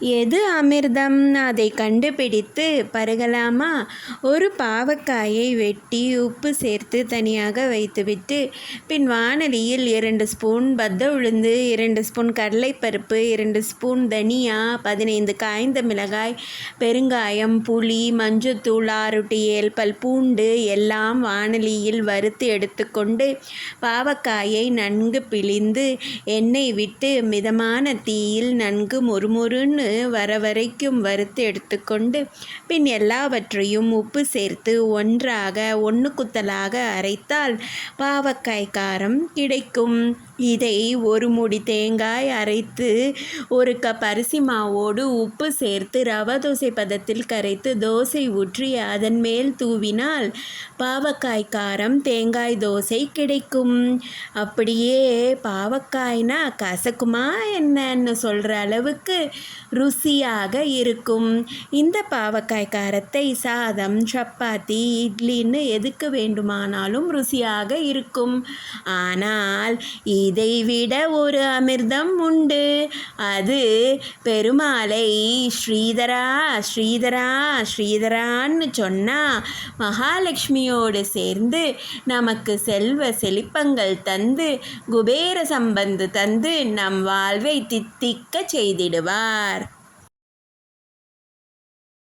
எது அமிர்தம்? அதை கண்டுபிடித்து பருகலாமா? ஒரு பாவக்காயை வெட்டி உப்பு சேர்த்து தனியாக வைத்துவிட்டு பின் வானலியில் இரண்டு ஸ்பூன் பத்த உளுந்து இரண்டு ஸ்பூன் கடலைப்பருப்பு இரண்டு ஸ்பூன் தனியா பதினைந்து காய்ந்த மிளகாய் பெருங்காயம் புளி மஞ்சத்தூள் ஆறுட்டி ஏல்பல் பல் பூண்டு எல்லாம் வானலியில் வறுத்து எடுத்துக்கொண்டு பாவக்காயை நன்கு பிழிந்து எண்ணெய் விட்டு மிதமான தீயில் நன்கு மொறுமொறுன்னு வர வரைக்கும் வறுத்து எடுத்துக்கொண்டு பின் எல்லாவற்றையும் உப்பு சேர்த்து ஒன்றாக ஒன்று குத்தலாக அரைத்தால் பாவக்காய் காரம் கிடைக்கும். இதை ஒரு முடி தேங்காய் அரைத்து ஒரு கப் அரிசி மாவோடு உப்பு சேர்த்து ரவா தோசை பதத்தில் கரைத்து தோசை ஊற்றி அதன் மேல் தூவினால் பாவக்காய் காரம் தேங்காய் தோசை கிடைக்கும். அப்படியே பாவக்காய்னா கசக்குமா என்னன்னு சொல்கிற அளவுக்கு ருசியாக இருக்கும். இந்த பாவக்காய் காரத்தை சாதம் சப்பாத்தி இட்லின்னு எதுக்கு வேண்டுமானாலும் ருசியாக இருக்கும். ஆனால் இதை விட ஒரு அமிர்தம் உண்டு. அது பெருமாளை ஸ்ரீதரா ஸ்ரீதரா ஸ்ரீதரான்னு சொன்னா மகாலட்சுமியோடு சேர்ந்து நமக்கு செல்வ செழிப்பங்கள் தந்து குபேர சம்பந்து தந்து நம் வாழ்வை தித்திக்க செய்திடுவார்.